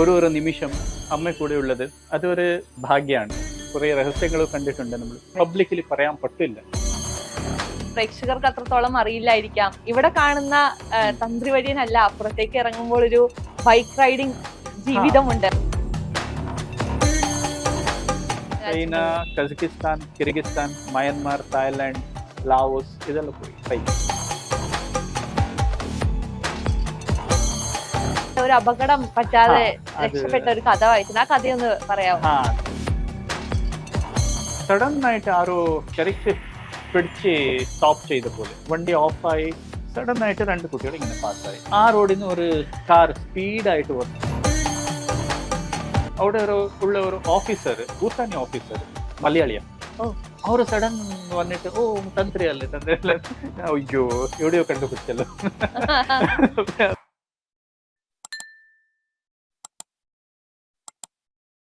ഒരു ഒരു നിമിഷം അമ്മ കൂടെ ഉള്ളത് അതൊരു ഭാഗ്യമാണ് കുറെ രഹസ്യങ്ങൾ കണ്ടിട്ടുണ്ട് നമ്മൾ പബ്ലിക്കിൽ പറയാൻ പറ്റില്ല. പ്രേക്ഷകർക്ക് അത്രത്തോളം അറിയില്ലായിരിക്കാം. ഇവിടെ കാണുന്ന തന്ത്രി വഴിയനല്ല അപ്പുറത്തേക്ക് ഇറങ്ങുമ്പോൾ ഒരു ബൈക്ക് റൈഡിംഗ് ജീവിതമുണ്ട്. China Kazakhstan Kyrgyzstan Myanmar Thailand Laos ഇതെല്ലാം പോയി. ബൈക്ക് ഒരു അപകടം പറ്റാതെ ആ, അത് രക്ഷപ്പെട്ട ഒരു കഥ വായിച്ചു ആ കഥയൊന്ന് പറയാമോ ആ സഡൻ ആയിട്ട് ആരോ ശരിക്ക് പിടിച്ച് സ്റ്റോപ്പ് ചെയ്ത പോലെ വണ്ടി ഓഫായി സഡൻ ആയിട്ട് രണ്ട് കുട്ടികൾ ഇങ്ങനെ പാസ്സായി ആ റോഡിൽ നിന്ന് ഒരു കാർ സ്പീഡായിട്ട് വന്നു അവിടെ ഒരു ഉള്ള ഒരു ഓഫീസർ ഭൂട്ടാനി ഓഫീസർ മലയാളിയ ഓ. ಅವರು ಸಡನ್ വന്നിട്ട് ഓ തന്ത്രി അല്ലേ തന്ത്രി അല്ലേ അയ്യോ എവിടെയോ കണ്ടുപിടിച്ചല്ലോ